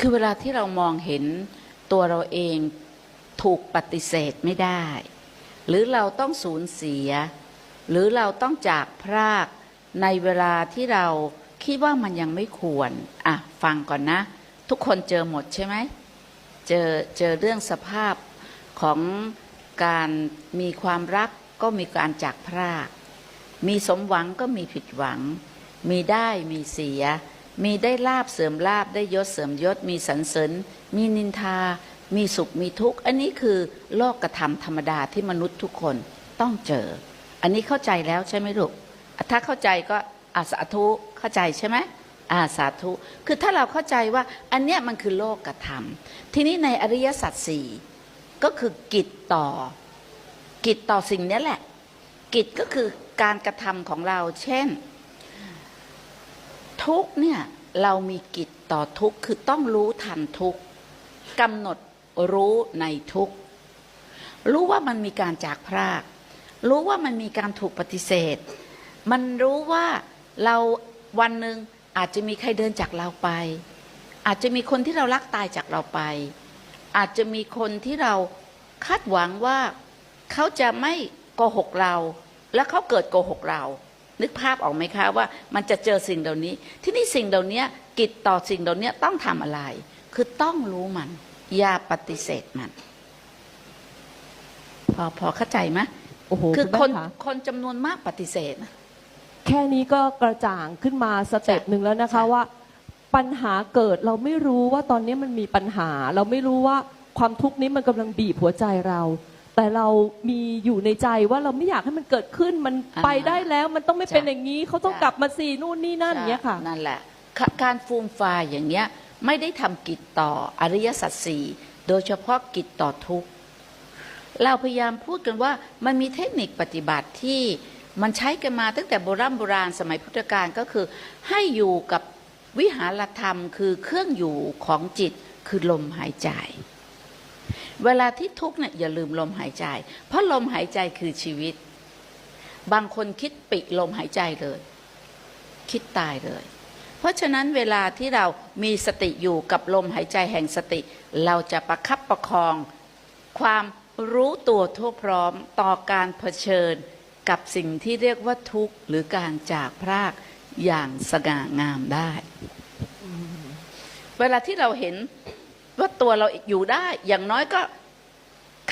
คือเวลาที่เรามองเห็นตัวเราเองถูกปฏิเสธไม่ได้ หรือเราต้องสูญเสีย หรือเราต้องจากพรากในเวลาที่เราคิดว่ามันยังไม่ควร อะ ฟังก่อนนะ ทุกคนเจอหมดใช่ไหมเจอเจอเรื่องสภาพของการมีความรักก็มีการจากพราก มีสมหวังก็มีผิดหวัง มีได้มีเสีย มีได้ลาบเสริมลาบได้ยศเสริมยศ มีสรรเสริญ มีนินทา มีสุขมีทุกข์ อันนี้คือโลกกระทำธรรมดาที่มนุษย์ทุกคนต้องเจอ อันนี้เข้าใจแล้วใช่ไหมลูก ถ้าเข้าใจก็อาสาธุเข้าใจใช่ไหมอาสาธุคือถ้าเราเข้าใจว่าอันเนี้ยมันคือโลกกระทำทีนี้ในอริยสัจสี่ก็คือกิจต่อ กิจต่อสิ่งนี้แหละ กิจก็คือการกระทำของเราเช่น ทุกเนี่ยเรามีกิจต่อทุกคือต้องรู้ทันทุกกำหนดรู้ในทุกรู้ว่ามันมีการจากพราก รู้ว่ามันมีการถูกปฏิเสธ มันรู้ว่าเราวันหนึ่งอาจจะมีใครเดินจากเราไป อาจจะมีคนที่เรารักตายจากเราไป อาจจะมีคนที่เราคาดหวังว่าเขาจะไม่โกหกเรา แล้วเขาเกิดโกหกเรา นึกภาพออกไหมคะว่ามันจะเจอสิ่งเหล่านี้ ที่นี่สิ่งเหล่านี้กิจต่อสิ่งเหล่านี้ต้องทำอะไร คือต้องรู้มัน อย่าปฏิเสธมัน พอพอเข้าใจไหมโอ้โหคือณคนแม่ะคนจำนวนมากปฏิเสธนะแค่นี้ก็กระจ่างขึ้นมาสเต็ปจ้ะหนึ่งแล้วนะคะจ้ะว่า ปัญหาเกิดเราไม่รู้ว่าตอนนี้มันมีปัญหา เราไม่รู้ว่าความทุกข์นี้มันกำลังบีบหัวใจเรา แต่เรามีอยู่ในใจว่าเราไม่อยากให้มันเกิดขึ้นมันไปได้แล้วมันต้องไม่เป็นอย่างนี้เขาต้องกลับมาสีนู่นนี่นั่นอย่างเงี้ยค่ะนั่นแหละกการฟูมฟายอย่างเงี้ยไม่ได้ทำกิจต่ออริยสัจสี่โดยเฉพาะกิจต่อทุกข์เราพยายามพูดกันว่ามันมีเทคนิคปฏิบัติที่มันใช้กันมาตั้งแต่โบราณโบราณสมัยพุทธกาลก็คือ ให้อยู่กับวิหารธรรมคือเครื่องอยู่ของจิตคือลมหายใจ เวลาที่ทุกข์เนี่ยอย่าลืมลมหายใจ เพราะลมหายใจคือชีวิต บางคนคิดปิดลมหายใจเลย คิดตายเลย เพราะฉะนั้นเวลาที่เรามีสติอยู่กับลมหายใจแห่งสติ เราจะประคับประคอง ความรู้ตัวทั่วพร้อมต่อการเผชิญกับสิ่งที่เรียกว่าทุกข์หรือการจากพรากอย่างสง่างามได้ เวลาที่เราเห็น ว่าตัวเราอยู่ได้ อย่างน้อยก็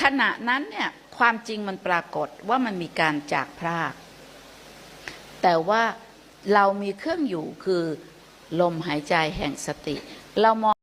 ขณะนั้นเนี่ยความจริงมันปรากฏว่ามันมีการจากพราก แต่ว่าเรามีเครื่องอยู่คือลมหายใจแห่งสติ เรามอง